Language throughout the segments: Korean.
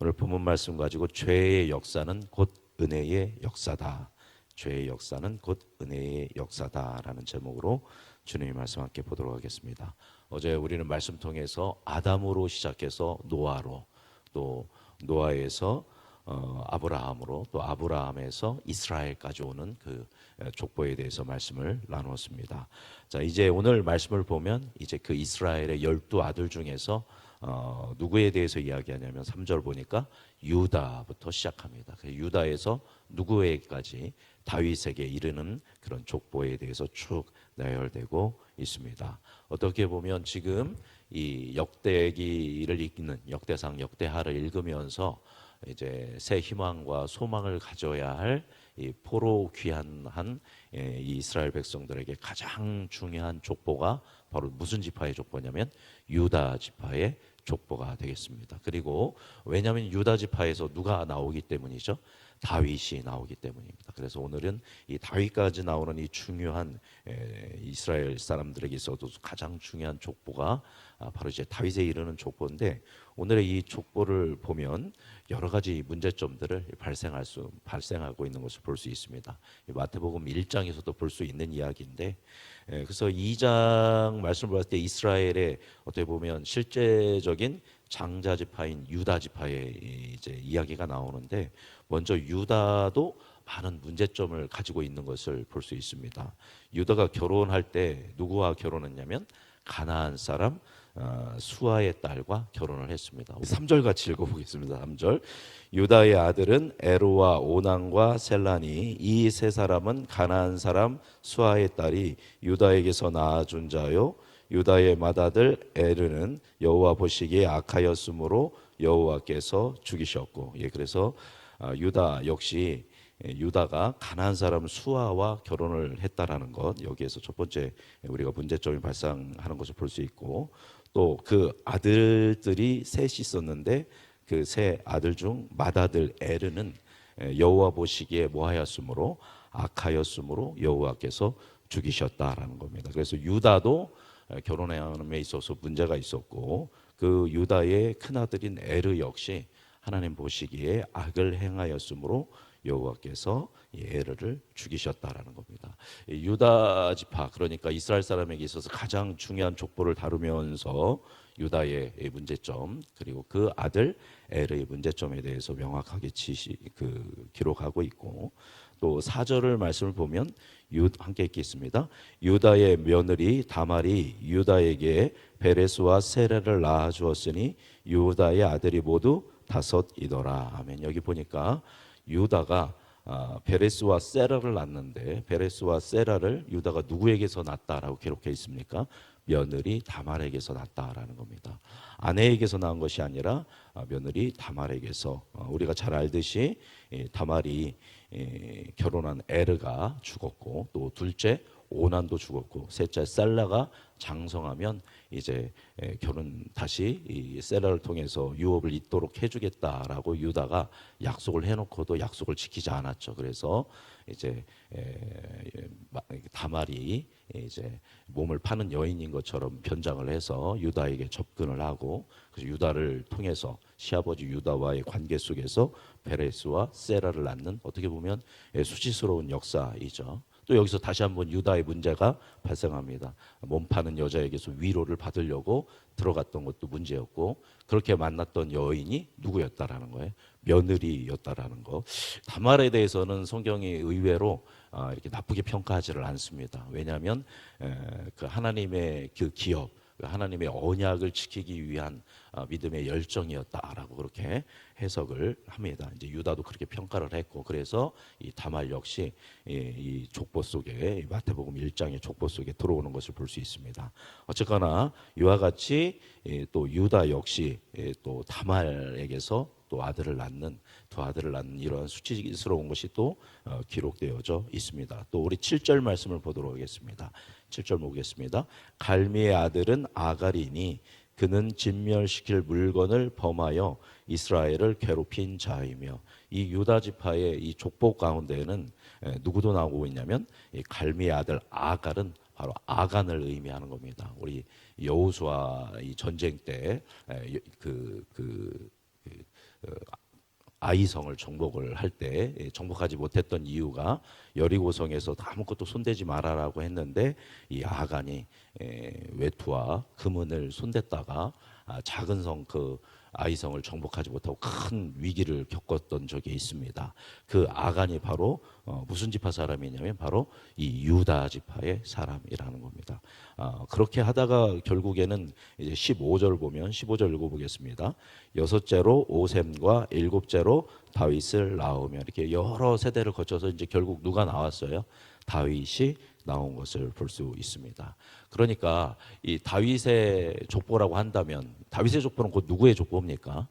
오늘 본문 말씀 가지고 죄의 역사는 곧 은혜의 역사다. 죄의 역사는 곧 은혜의 역사다라는 제목으로 주님의 말씀 함께 보도록 하겠습니다. 어제 우리는 말씀 통해서 아담으로 시작해서 노아로 또 노아에서 어, 아브라함으로 또 아브라함에서 이스라엘까지 오는 그 족보에 대해서 말씀을 나누었습니다. 자 이제 오늘 말씀을 보면 이제 그 이스라엘의 열두 아들 중에서 어, 누구에 대해서 이야기하냐면 3절 보니까 유다부터 시작합니다. 그 유다에서 누구에게까지 다윗에게 이르는 그런 족보에 대해서 쭉 나열되고 있습니다. 어떻게 보면 지금 이 역대기를 읽는 역대상 역대하를 읽으면서 이제 새 희망과 소망을 가져야 할 이 포로 귀환한 예, 이 이스라엘 백성들에게 가장 중요한 족보가 바로 무슨 지파의 족보냐면 유다 지파의 족보가 되겠습니다. 그리고 왜냐하면 유다 지파에서 누가 나오기 때문이죠. 다윗이 나오기 때문입니다. 그래서 오늘은 이 다윗까지 나오는 이 중요한 에, 이스라엘 사람들에게 있어도 가장 중요한 족보가 아, 바로 이제 다윗에 이르는 족보인데 오늘의 이 족보를 보면 여러 가지 문제점들을 발생할 수 발생하고 있는 것을 볼 수 있습니다. 이 마태복음 1장에서도 볼 수 있는 이야기인데 에, 그래서 2장 말씀을 봤을 때 이스라엘의 어떻게 보면 실제적인 장자 지파인 유다 지파의 이제 이야기가 나오는데 먼저 유다도 많은 문제점을 가지고 있는 것을 볼 수 있습니다. 유다가 결혼할 때 누구와 결혼했냐면 가나안 사람 어, 수아의 딸과 결혼을 했습니다. 3절 같이 읽어보겠습니다. 3절 유다의 아들은 에로와 오난과 셀란이 이 세 사람은 가나안 사람 수아의 딸이 유다에게서 낳아준 자요 유다의 맏아들 에르는 여호와 보시기에 악하였으므로 여호와께서 죽이셨고 예 그래서 아, 유다 역시 예, 유다가 가나안 사람 수아와 결혼을 했다라는 것 여기에서 첫 번째 우리가 문제점이 발생하는 것을 볼 수 있고 또 그 아들들이 셋이 있었는데 그 세 아들 중 맏아들 에르는 예, 여호와 보시기에 뭐하였으므로 악하였으므로 여호와께서 죽이셨다라는 겁니다. 그래서 유다도 결혼함에 있어서 문제가 있었고 그 유다의 큰 아들인 에르 역시 하나님 보시기에 악을 행하였으므로 여호와께서 에르를 죽이셨다라는 겁니다. 유다 지파 그러니까 이스라엘 사람에게 있어서 가장 중요한 족보를 다루면서 유다의 문제점 그리고 그 아들 에르의 문제점에 대해서 명확하게 지시 그 기록하고 있고 또 4절을 말씀을 보면 유, 함께 읽겠습니다. 유다의 며느리 다말이 유다에게 베레스와 세레를 낳아 주었으니 유다의 아들이 모두 다섯이더라. 아멘. 여기 보니까 유다가 아, 베레스와 세라를 낳는데 베레스와 세라를 유다가 누구에게서 낳았다라고 기록해 있습니까? 며느리 다말에게서 낳았다라는 겁니다. 아내에게서 낳은 것이 아니라 아, 며느리 다말에게서 어, 우리가 잘 알듯이 다말이 결혼한 에르가 죽었고 또 둘째 오난도 죽었고 셋째 셀라가 장성하면 이제 결혼 다시 이 셀라를 통해서 유업을 잇도록 해주겠다라고 유다가 약속을 해놓고도 약속을 지키지 않았죠. 그래서 이제 다말이 이제 몸을 파는 여인인 것처럼 변장을 해서 유다에게 접근을 하고 그래서 유다를 통해서 시아버지 유다와의 관계 속에서 베레스와 세라를 낳는 어떻게 보면 수치스러운 역사이죠. 또 여기서 다시 한번 유다의 문제가 발생합니다. 몸 파는 여자에게서 위로를 받으려고 들어갔던 것도 문제였고 그렇게 만났던 여인이 누구였다라는 거예요. 며느리였다라는 거. 다말에 대해서는 성경이 의외로 아, 이렇게 나쁘게 평가하지를 않습니다. 왜냐하면 그 하나님의 그 기업 그 하나님의 언약을 지키기 위한 아, 믿음의 열정이었다라고 그렇게 해석을 합니다. 이제 유다도 그렇게 평가를 했고 그래서 이 다말 역시 이 족보 속에 마태복음 1장의 족보 속에 들어오는 것을 볼 수 있습니다. 어쨌거나 이와 같이 또 유다 역시 또 다말에게서 또 아들을 낳는 두 아들을 낳는 이러한 수치스러운 것이 또 어, 기록되어져 있습니다. 또 우리 7절 말씀을 보도록 하겠습니다. 7절 보겠습니다. 갈미의 아들은 아가리니 그는 진멸시킬 물건을 범하여 이스라엘을 괴롭힌 자이며 이 유다 지파의 이 족보 가운데에는 누구도 나오고 있냐면 이 갈미의 아들 아갈은 바로 아간을 의미하는 겁니다. 우리 여호수아 이 전쟁 때그그 그, 그 아이성을 정복을 할 때 정복하지 못했던 이유가 여리고성에서 아무것도 손대지 말아라고 했는데 이 아간이 에, 외투와 금은을 손댔다가 아, 작은 성 그 아이성을 정복하지 못하고 큰 위기를 겪었던 적이 있습니다. 그 아간이 바로 어, 무슨 지파 사람이냐면 바로 이 유다 지파의 사람이라는 겁니다. 아, 그렇게 하다가 결국에는 이제 15절 보면 15절 읽어보겠습니다. 여섯째로 오셈과 일곱째로 다윗을 낳으며 이렇게 여러 세대를 거쳐서 이제 결국 누가 나왔어요? 다윗이 나온 것을 볼 수 있습니다. 그러니까 이 다윗의 족보라고 한다면 다윗의 족보는 곧 누구의 족보입니까?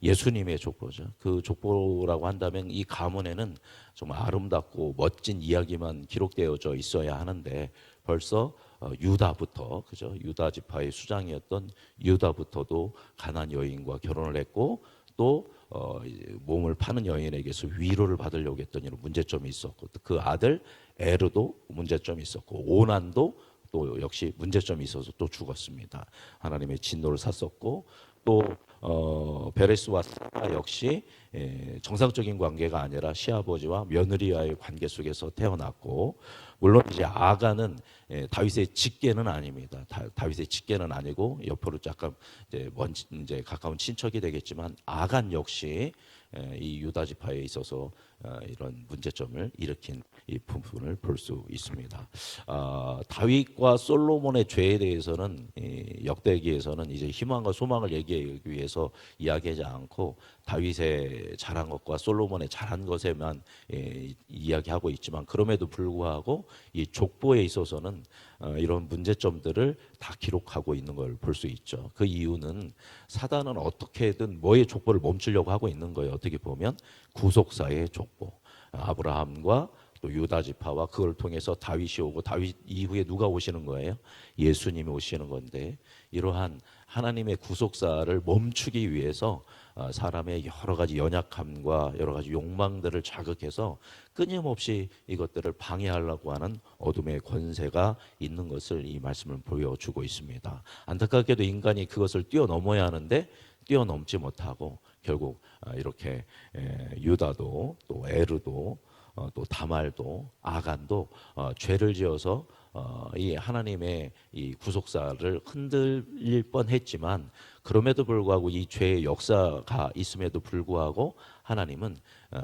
예수님의 족보죠. 그 족보라고 한다면 이 가문에는 정말 아름답고 멋진 이야기만 기록되어져 있어야 하는데 벌써 어, 유다부터 그죠? 유다 지파의 수장이었던 유다부터도 가난 여인과 결혼을 했고 또 어, 이제 몸을 파는 여인에게서 위로를 받으려고 했던 이런 문제점이 있었고 또그 아들 에르도 문제점이 있었고 오난도 또 역시 문제점이 있어서 또 죽었습니다. 하나님의 진노를 샀었고 또 어, 베레스와 사라 역시 에, 정상적인 관계가 아니라 시아버지와 며느리와의 관계 속에서 태어났고 물론 이제 아가는 에, 다윗의 직계는 아닙니다. 다, 다 윗의 직계는 아니고 옆으로 약간 이제 먼 이제 가까운 친척이 되겠지만 아간 역시 에, 이 유다 지파에 있어서 어, 이런 문제점을 일으킨 이 부분을 볼 수 있습니다. 아, 다윗과 솔로몬의 죄에 대해서는 이 역대기에서는 이제 희망과 소망을 얘기 하기 위해서 이야기하지 않고 다윗의 잘한 것과 솔로몬의 잘한 것에만 예, 이야기하고 있지만 그럼에도 불구하고 이 족보에 있어서는 어, 이런 문제점들을 다 기록하고 있는 걸 볼 수 있죠. 그 이유는 사단은 어떻게든 뭐의 족보를 멈추려고 하고 있는 거예요. 어떻게 보면 구속사의 족보. 아브라함과 또 유다 지파와 그걸 통해서 다윗이 오고 다윗 이후에 누가 오시는 거예요? 예수님이 오시는 건데 이러한 하나님의 구속사를 멈추기 위해서 어, 사람의 여러 가지 연약함과 여러 가지 욕망들을 자극해서 끊임없이 이것들을 방해하려고 하는 어둠의 권세가 있는 것을 이 말씀을 보여주고 있습니다. 안타깝게도 인간이 그것을 뛰어넘어야 하는데 뛰어넘지 못하고 결국 아, 이렇게 에, 유다도 또 에르도 어, 또 다말도 아간도 어, 죄를 지어서 어, 이 하나님의 이 구속사를 흔들릴 뻔했지만 그럼에도 불구하고 이 죄의 역사가 있음에도 불구하고 하나님은 어,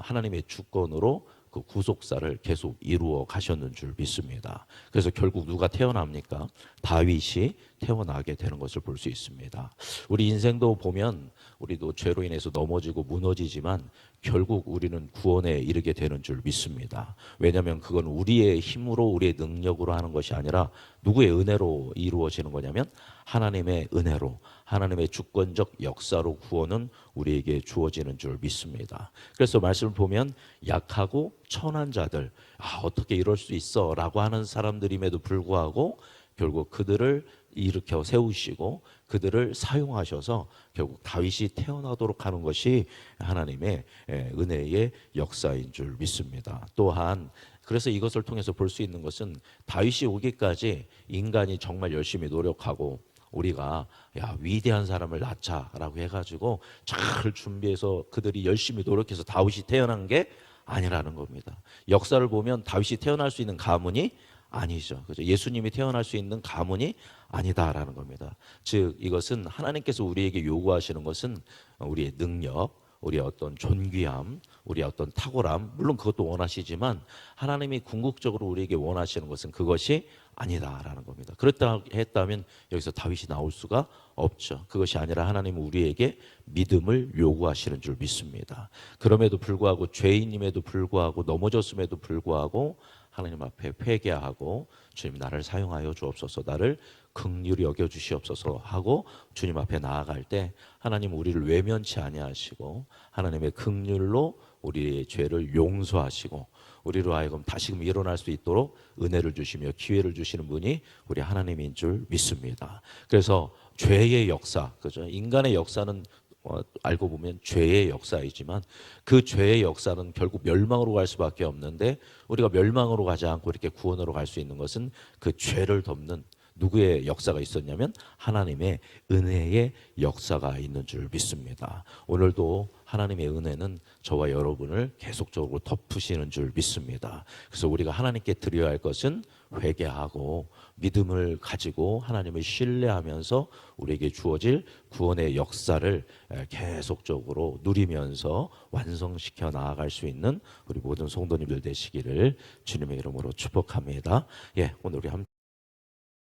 하나님의 주권으로 그 구속사를 계속 이루어 가셨는 줄 믿습니다. 그래서 결국 누가 태어납니까? 다윗이 태어나게 되는 것을 볼 수 있습니다. 우리 인생도 보면 우리도 죄로 인해서 넘어지고 무너지지만 결국 우리는 구원에 이르게 되는 줄 믿습니다. 왜냐하면 그건 우리의 힘으로 우리의 능력으로 하는 것이 아니라 누구의 은혜로 이루어지는 거냐면 하나님의 은혜로 하나님의 주권적 역사로 구원은 우리에게 주어지는 줄 믿습니다. 그래서 말씀을 보면 약하고 천한 자들 아 어떻게 이럴 수 있어라고 하는 사람들임에도 불구하고 결국 그들을 일으켜 세우시고 그들을 사용하셔서 결국 다윗이 태어나도록 하는 것이 하나님의 예, 은혜의 역사인 줄 믿습니다. 또한 그래서 이것을 통해서 볼 수 있는 것은 다윗이 오기까지 인간이 정말 열심히 노력하고 우리가 야 위대한 사람을 낳자라고 해가지고 잘 준비해서 그들이 열심히 노력해서 다윗이 태어난 게 아니라는 겁니다. 역사를 보면 다윗이 태어날 수 있는 가문이 아니죠. 그죠? 예수님이 태어날 수 있는 가문이 아니다라는 겁니다. 즉 이것은 하나님께서 우리에게 요구하시는 것은 우리의 능력, 우리의 어떤 존귀함, 우리의 어떤 탁월함, 물론 그것도 원하시지만 하나님이 궁극적으로 우리에게 원하시는 것은 그것이 아니다라는 겁니다. 그렇다 했다면 여기서 다윗이 나올 수가 없죠. 그것이 아니라 하나님은 우리에게 믿음을 요구하시는 줄 믿습니다. 그럼에도 불구하고 죄인임에도 불구하고 넘어졌음에도 불구하고 하나님 앞에 회개하고 주님 나를 사용하여 주옵소서 나를 극률히 여겨 주시옵소서 하고 주님 앞에 나아갈 때 하나님 우리를 외면치 아니하시고 하나님의 극률로 우리의 죄를 용서하시고 우리로 하여금 다시금 일어날 수 있도록 은혜를 주시며 기회를 주시는 분이 우리 하나님인 줄 믿습니다. 그래서 죄의 역사, 그죠? 인간의 역사는 어, 알고 보면 죄의 역사이지만 그 죄의 역사는 결국 멸망으로 갈 수밖에 없는데 우리가 멸망으로 가지 않고 이렇게 구원으로 갈 수 있는 것은 그 죄를 덮는 누구의 역사가 있었냐면 하나님의 은혜의 역사가 있는 줄 믿습니다. 오늘도 하나님의 은혜는 저와 여러분을 계속적으로 덮으시는 줄 믿습니다. 그래서 우리가 하나님께 드려야 할 것은 회개하고 믿음을 가지고 하나님을 신뢰하면서 우리에게 주어질 구원의 역사를 에, 계속적으로 누리면서 완성시켜 나아갈 수 있는 우리 모든 성도님들 되시기를 주님의 이름으로 축복합니다. 예, 오늘 우리 함